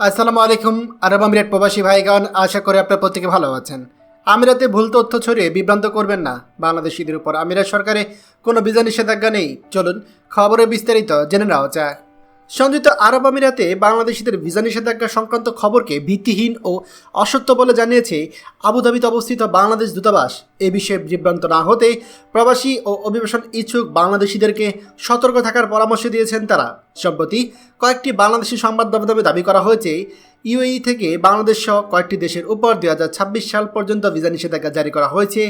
আসসালামু আলাইকুম, আরব আমিরাত প্রবাসী ভাইগণ, আশা করি আপনার প্রত্যেকে ভালো আছেন। আমিরাতে ভুল তথ্য ছড়িয়ে বিভ্রান্ত করবেন না। বাংলাদেশিদের উপর আমিরাত সরকারে কোনো বিজা নিষেধাজ্ঞা নেই। চলুন খবরে বিস্তারিত জেনে নেওয়া যাক। সংযুক্ত আরব আমিরাতে বাংলাদেশিদের ভিসা নিষেধাজ্ঞা সংক্রান্ত খবরকে ভিত্তিহীন ও অসত্য বলে জানিয়েছে আবুধাবিতে অবস্থিত বাংলাদেশ দূতাবাস। এ বিষয়ে বিভ্রান্ত না হতে প্রবাসী ও অভিবাসন ইচ্ছুক বাংলাদেশিদেরকে সতর্ক থাকার পরামর্শ দিয়েছেন তারা। সম্প্রতি কয়েকটি বাংলাদেশি সংবাদ মাধ্যমে দাবি করা হয়েছে, ইউএই থেকে বাংলাদেশ সহ কয়েকটি দেশের উপর দুই হাজার ছাব্বিশ সাল পর্যন্ত ভিসা নিষেধাজ্ঞা জারি করা হয়েছে।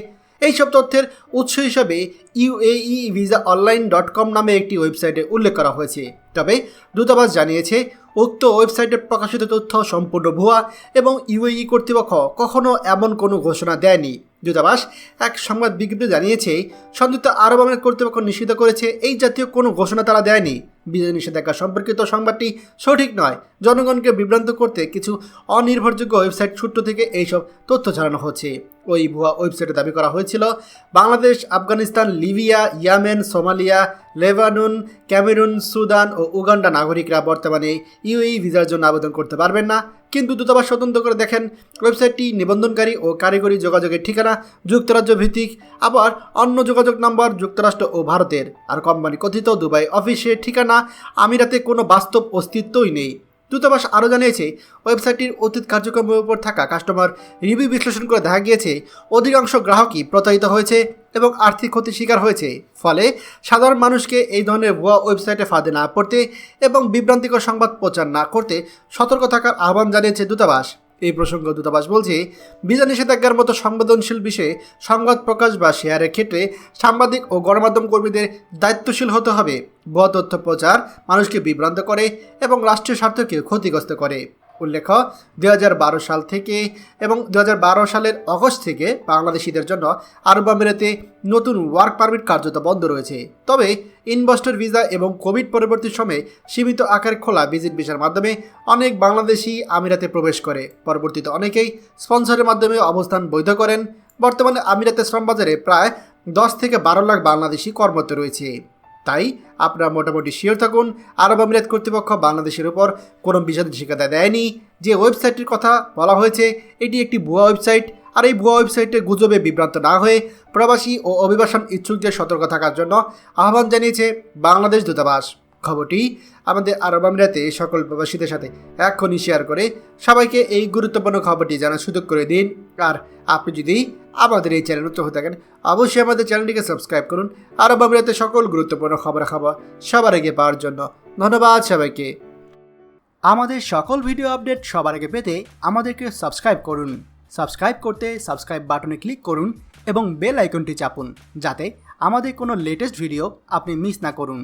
এইসব তথ্যের উৎস হিসাবে UAE visa online dot com নামে একটি ওয়েবসাইটে উল্লেখ করা হয়েছে। তবে দূতাবাস জানিয়েছে, উক্ত ওয়েবসাইটে প্রকাশিত তথ্য সম্পূর্ণ ভুয়া এবং ইউএই কর্তৃপক্ষ কখনও এমন কোনো ঘোষণা দেয়নি। দূতাবাস এক সংবাদ বিজ্ঞপ্তি জানিয়েছে সংযুক্ত আরব আমিরাত কর্তৃপক্ষ নিষিদ্ধ করেছে, এই জাতীয় কোনো ঘোষণা তারা দেয়নি। বিজয় নিষেধাজ্ঞা সম্পর্কিত সংবাদটি সঠিক নয়। জনগণকে বিভ্রান্ত করতে কিছু অনির্ভরযোগ্য ওয়েবসাইট সূত্র থেকে এইসব তথ্য ছড়ানো হচ্ছে। ওই ভুয়া ওয়েবসাইটে দাবি করা হয়েছিল, Bangladesh, Afghanistan, Libya, Yemen, Somalia, Lebanon, Cameroon, Sudan ও উগান্ডা নাগরিকরা বর্তমানে ইউএই ভিসার জন্য আবেদন করতে পারবেন না। কিন্তু দূতাবাস স্বতন্ত্র করে দেখেন, ওয়েবসাইটটি নিবন্ধনকারী ও কারিগরি যোগাযোগের ঠিকানা, যুক্তরাজ্য ভিত্তিক, আবার অন্য যোগাযোগ নম্বর যুক্তরাষ্ট্র ও ভারতের। আর কোম্পানি কথিত দুবাই অফিসের ঠিকানা আমিরাতে কোনো বাস্তব অস্তিত্বই নেই। দূতাবাস আরও জানিয়েছে, ওয়েবসাইটটির অতীত কার্যক্রমের উপর থাকা কাস্টমার রিভিউ বিশ্লেষণ করে দেখা গিয়েছে, অধিকাংশ গ্রাহকই প্রতারিত হয়েছে এবং আর্থিক ক্ষতির শিকার হয়েছে। ফলে সাধারণ মানুষকে এই ধরনের ভুয়া ওয়েবসাইটে ফাঁদে না পড়তে এবং বিভ্রান্তিকর সংবাদ প্রচার না করতে সতর্ক থাকার আহ্বান জানিয়েছে দূতাবাস। এই প্রসঙ্গে দূতাবাস বলছে ভিসা নিষেধাজ্ঞার মতো সংবেদনশীল বিষয়ে সংবাদ প্রকাশ বা শেয়ারের ক্ষেত্রে সাংবাদিক ও গণমাধ্যম কর্মীদের দায়িত্বশীল হতে হবে। ভুয়া তথ্য প্রচার মানুষকে বিভ্রান্ত করে এবং রাষ্ট্রীয় স্বার্থকে ক্ষতিগ্রস্ত করে। উল্লেখ্য দু হাজার বারো সাল থেকে এবং দু হাজার বারো সালের অগস্ট থেকে বাংলাদেশিদের জন্য আরব আমিরাতে নতুন ওয়ার্ক পারমিট কার্যত বন্ধ রয়েছে। তবে ইনভেস্টর ভিসা এবং কোভিড পরবর্তী সময়ে সীমিত আকার খোলা ভিজিট ভিসার মাধ্যমে অনেক বাংলাদেশি আমিরাতে প্রবেশ করে। পরবর্তীতে অনেকেই স্পন্সরের মাধ্যমে অবস্থান বৈধ করেন। বর্তমানে আমিরাতে শ্রমবাজারে প্রায় দশ থেকে বারো লাখ বাংলাদেশি কর্মরত রয়েছে। তাই আপনারা মোটামুটি শিওর থাকুন, আরব আমিরাত কর্তৃপক্ষ বাংলাদেশের উপর কোনো নিষেধাজ্ঞা দেয়নি। যে ওয়েবসাইটটির কথা বলা হয়েছে, এটি একটি ভুয়া ওয়েবসাইট। আর এই ভুয়া ওয়েবসাইটে গুজবে বিভ্রান্ত না হয়ে প্রবাসী ও অভিবাসন ইচ্ছুকদের সতর্ক থাকার জন্য আহ্বান জানিয়েছে বাংলাদেশ দূতাবাস। খবরটি আমাদের আরব আমিরাতে সকল প্রবাসীদের সাথে এখনই শেয়ার করে সবাইকে এই গুরুত্বপূর্ণ খবরটি জানার সুযোগ করে দিন। আর আপনি যদি আমাদের এই চ্যানেল নতুন হয়ে থাকেন, অবশ্যই আমাদের চ্যানেলটিকে সাবস্ক্রাইব করুন আরব আমিরাতে সকল গুরুত্বপূর্ণ খবর খাবার সবার আগে পাওয়ার জন্য ধন্যবাদ সবাইকে। আমাদের সকল ভিডিও আপডেট সবার আগে পেতে আমাদেরকে সাবস্ক্রাইব করুন। সাবস্ক্রাইব করতে সাবস্ক্রাইব বাটনে ক্লিক করুন এবং বেল আইকনটি চাপুন, যাতে আমাদের কোনো লেটেস্ট ভিডিও আপনি মিস না করুন।